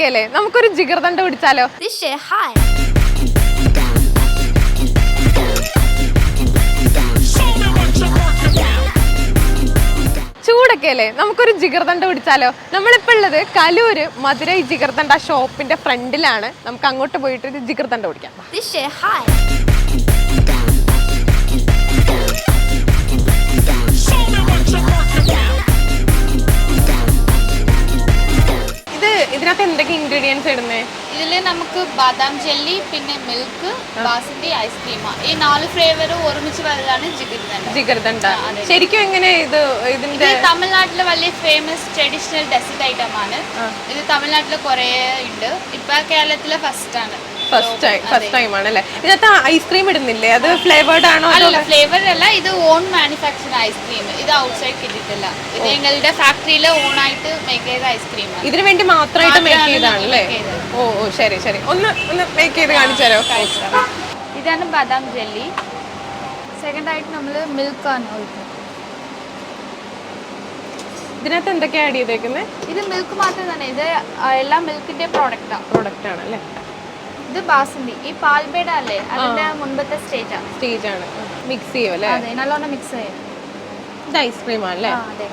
അല്ലേ നമുക്കൊരു ജിഗർദണ്ട പിടിച്ചാലോ? ചൂടൊക്കെയല്ലേ shit ചൂടൊക്കെ അല്ലേ നമുക്കൊരു ജിഗർദണ്ട പിടിച്ചാലോ? നമ്മളിപ്പോൾ ഉള്ളത് കലൂര് മധുരൈ ജിഗർദണ്ട ഷോപ്പിന്റെ ഫ്രണ്ടിലാണ്. നമുക്ക് അങ്ങോട്ട് പോയിട്ട് ഒരു ജിഗർദണ്ട പിടിക്കാം. എന്തൊക്കെ ഇൻഗ്രീഡിയൻസ് ഇടുന്നേ? ഇതിൽ നമുക്ക് ബാദാം ജെല്ലി പിന്നെ മിൽക്ക് ബാസന്തി ഐസ്ക്രീം ഈ നാല് ഫ്ലേവർ ഒരുമിച്ച് വരുന്നതാണ് ജിഗർദണ്ട ജിഗർദണ്ട ശരിക്കും എങ്ങനെ ഇത് ഇത് ഇതിന്റെ തമിഴ്നാട്ടിലെ വലിയ ഫേമസ് ട്രഡീഷണൽ ഡെസേർട്ട് ഐറ്റം ആണ്. ഇത് തമിഴ്നാട്ടിൽ കുറേ ഉണ്ട് ഇപ്പൊ കേരളത്തിലെ ഫസ്റ്റ് ആണ്. ഫസ്റ്റ് ടൈം ഫസ്റ്റ് ടൈം ആണ് അല്ലേ ഇതിനകത്ത് ഐസ്ക്രീം ഇടുന്നില്ലേ? അത് ഫ്ലേവേർഡ് ആണോ അല്ല ഫ്ലേവർ അല്ല ഇത് ഓൺ മാനുഫാക്ചർ ഐസ്ക്രീം ഇത് ഔട്ട്സൈഡ് കിട്ടിയിട്ടില്ല. ഇത് ഞങ്ങളുടെ ഫാക്ടറിയിൽ ഓൺ ആയിട്ട് മേക്ക് ചെയ്ത ഐസ്ക്രീം ഇതിനു വേണ്ടി മാത്രമായിട്ട് മേക്ക് ചെയ്താണ് അല്ലേ? ഓ ഓ ശരി ശരി. ഒന്ന് ഒന്ന് മേക്ക് ചെയ്ത് കാണിച്ചു തരാം? ഇതാണ് ബദാം ജെല്ലി. സെക്കൻഡ് ആയിട്ട് നമ്മൾ മിൽക്ക് ആണ് ഒഴിക്കുന്നത്. ഇതിനകത്ത് എന്തൊക്കെയാണ് ആഡ് ചെയ്തേക്കുന്നത് ഇത് മിൽക്ക് മാത്രം തന്നെ. ഇത് എല്ലാ എല്ലാം മിൽക്കിന്റെ പ്രോഡക്റ്റാണ് പ്രോഡക്റ്റ് ആണ് അല്ലേ ഇത് ബാസന്തി. ഈ പാൽപേട അല്ലേ? അതിന്റെ മുൻപത്തെ സ്റ്റേജ് ആണ് സ്റ്റേജ് ആണ്. മിക്സ് ചെയ്യും അല്ലേ? അതെ നല്ലോണം മിക്സ് ചെയ്യും. ഇത് ഐസ്ക്രീം ആണ് അല്ലേ? അതെ.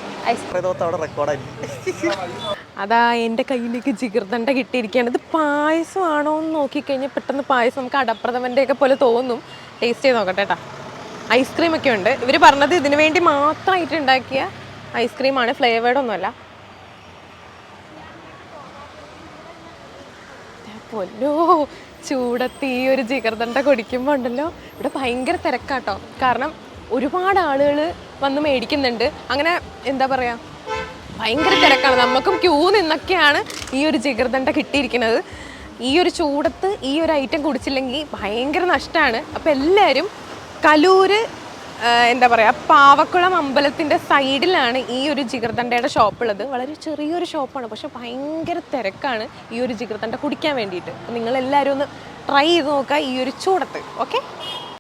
അതാ എന്റെ കയ്യിലേക്ക് ജിഗർദണ്ട കിട്ടിയിരിക്കുകയാണ്. ഇത് പായസം ആണോ എന്ന് നോക്കിക്കഴിഞ്ഞാൽ പെട്ടെന്ന് പായസം നമുക്ക് അടപ്രഥമന്റെ ഒക്കെ പോലെ തോന്നും. ടേസ്റ്റ് ചെയ്ത് നോക്കട്ടെ കേട്ടാ ഐസ്ക്രീം ഒക്കെ ഉണ്ട്. ഇവർ പറഞ്ഞത് ഇതിനു വേണ്ടി മാത്രമായിട്ട് ഉണ്ടാക്കിയ ഐസ്ക്രീമാണ് ഫ്ലേവേർഡ് പൊന്നോ ചൂടത്ത് ഈ ഒരു ജിഗർദണ്ട കുടിക്കുമ്പോൾ ഉണ്ടല്ലോ ഇവിടെ ഭയങ്കര തിരക്കാട്ടോ. കാരണം ഒരുപാട് ആളുകൾ വന്ന് മേടിക്കുന്നുണ്ട്. അങ്ങനെ എന്താ പറയാ ഭയങ്കര തിരക്കാണ്. നമുക്കും ക്യൂ നിന്നൊക്കെയാണ് ഈ ഒരു ജിഗർദണ്ട കിട്ടിയിരിക്കുന്നത്. ഈ ഒരു ചൂടത്ത് ഈ ഒരു ഐറ്റം കുടിച്ചില്ലെങ്കിൽ ഭയങ്കര നഷ്ടമാണ് അപ്പോൾ എല്ലാവരും കലൂര് എന്താ പറയുക പാവക്കുളം അമ്പലത്തിന്റെ സൈഡിലാണ് ഈ ഒരു ജിഗർദണ്ടയുടെ ഷോപ്പ് ഉള്ളത് വളരെ ചെറിയൊരു ഷോപ്പാണ് പക്ഷെ ഭയങ്കര തിരക്കാണ് ഈ ഒരു ജിഗർദണ്ട കുടിക്കാൻ വേണ്ടിയിട്ട്. അപ്പോൾ നിങ്ങളെല്ലാവരും ഒന്ന് ട്രൈ ചെയ്ത് നോക്കുക ഈ ഒരു ചൂടത്ത് ഓക്കെ?